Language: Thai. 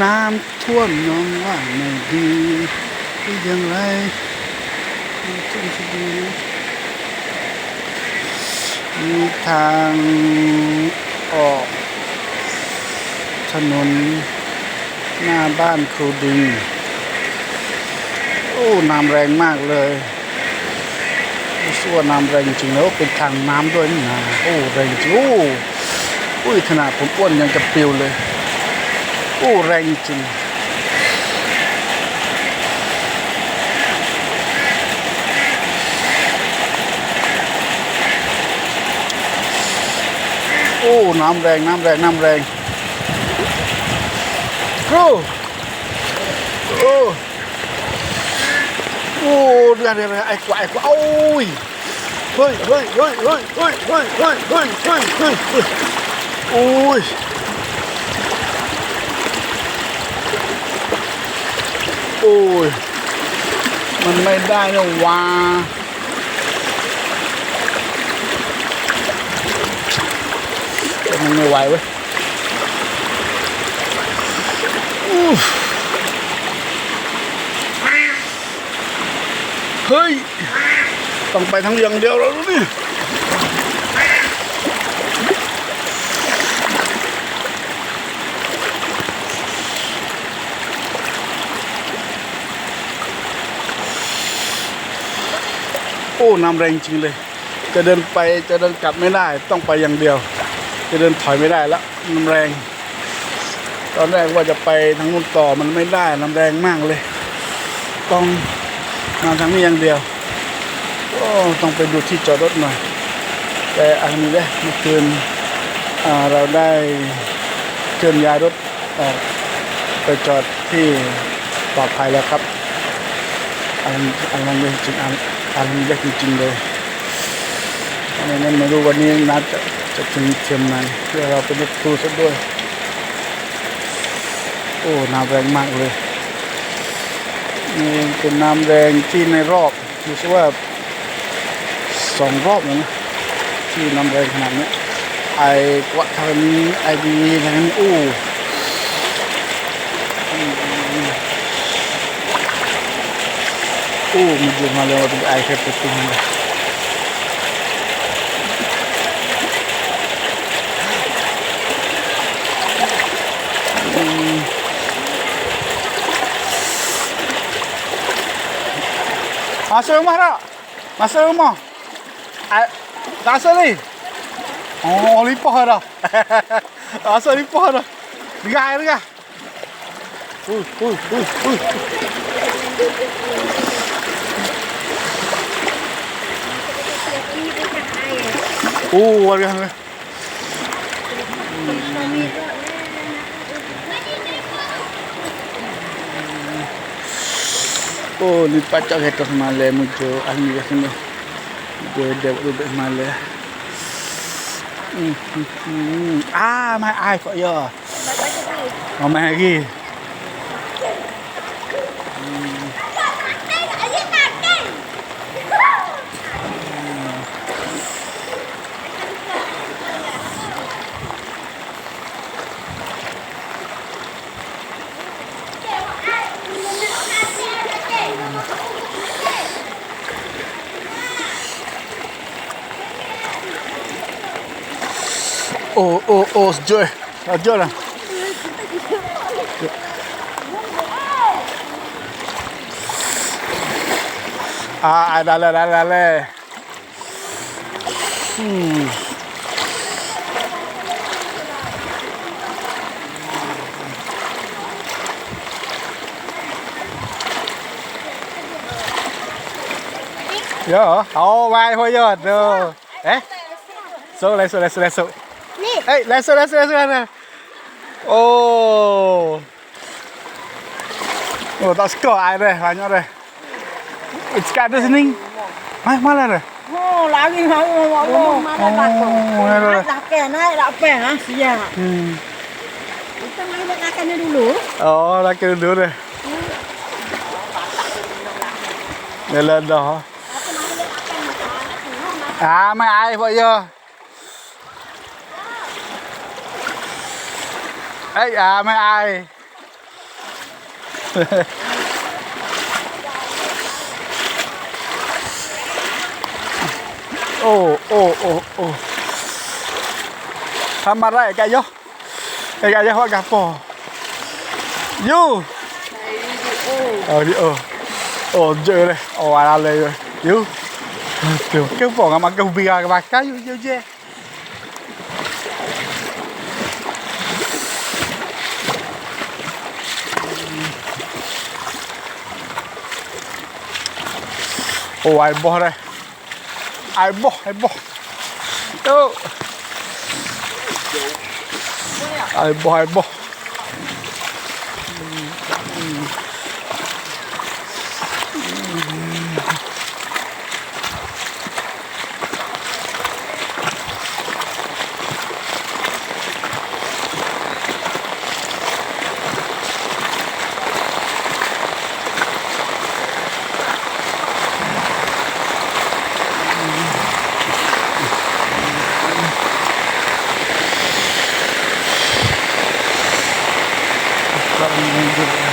น้ำท่วมน้องว่าไม่ดีหรือยังไรน้ำท่วมจะดีมีทางออกถนนหน้าบ้านครูดิงโอ้น้ำแรงมากเลยรู้สึกว่าน้ำแรงจริงแล้วเป็นทางน้ำด้วยนี่นะโอ้แรงจริงโอ้อุ้ยขนาดผมอ้วนยังจะปลิวเลย โอ้แรงจริงโอ้น้ำแรงน้ำแรงน้ำแรงโอ้โอ้โอ้เดี๋ยวเดี๋ยวเดี๋ยวไอ้กว่าไอ้กว่าโอ้ยเฮ้ยเฮ้ยเฮ้ยเฮ้ยเฮ้ยเฮ้ยเฮ้ยเฮ้ยเฮ้ยเฮ้ยเฮ้ยโอ้ย โอ้ย มันไม่ได้นะวะแต่มันไม่ไหวเว้ยเฮ้ย ต้องไปทั้งอย่างเดียวแล้วนี่ อ้น้ำแรงจริงเลย จะเดินไปจะเดินกลับไม่ได้ต้องไปอย่างเดียว จะเดินถอยไม่ได้แล้วน้ำแรง ตอนแรกว่าจะไปทางนู้นต่อมันไม่ได้น้ำแรงมากเลย ต้องมาทางนี้อย่างเดียวโอ้ต้องไปดูที่จอดรถหน่อย แต่อันนี้เนี่ยเมื่อคืนเราได้เคลื่อนย้ายรถออกไปจอดที่ปลอดภัยแล้วครับอันอันนั้นจริงอัน อันนี้ได้จริงๆเลยอันนั้นไม่รู้วันนี้นัดจะจะถึงเชียงใหม่เพื่อเราเป็นรถครูซะด้วย โอ้น้ำแรงมากเลย นี่เป็นน้ำแรงที่ในรอบรู้สึกว่าสองรอบแล้วนะที่น้ำแรงขนาดนี้ไอ้กวัดทางนี้ไอดีทางนี้อู้ Oh, medyo malawa ng ice cream tingin. Masuk rumah tak? Masuk rumah. Tak asal ni. Oh, lipah dah. asal lipah dah. Dengar, dengar. Uh, uh, uh, uh. Oh, luar biasa. Oh, ni pacak kereta semalam muncul. Ahli kat sini. Dia dah buat duduk semalam. Hmm, hmm, hmm. Ah, my eye kok ya. Oh, my eye. 哦哦哦，走！走啦！啊啊！来来来来来！哟，好玩，好热闹！哎，收！来收！来收！来收！Hey, lasso, lasso, lasso, lasso. Oh. Oh, tak skor air dah, banyak dah. Ikat dah sini. Mai malah dah. Oh, lagi hang mau mau. Malah tak. Oh, dah kena, dah pen ha, sia. Hmm. Kita main lakakannya dulu. Oh, lakan dulu dah. Lên lên đó. À, mày ai vậy giờ? ấy à mấy ai? Ô ô ô ô. Tham ra cái gì cái cái gì hoa cà phô you ờ đi ờ. Ờ chơi đây. Ờ là lên rồi. You kiểu cái phô mà cái bia cái bạc cái gì, you chơi โอ้ไอ้บ่อเลยไอ้บ่อไอ้บ่อเออไอ้บ่อไอ้บ่อ you.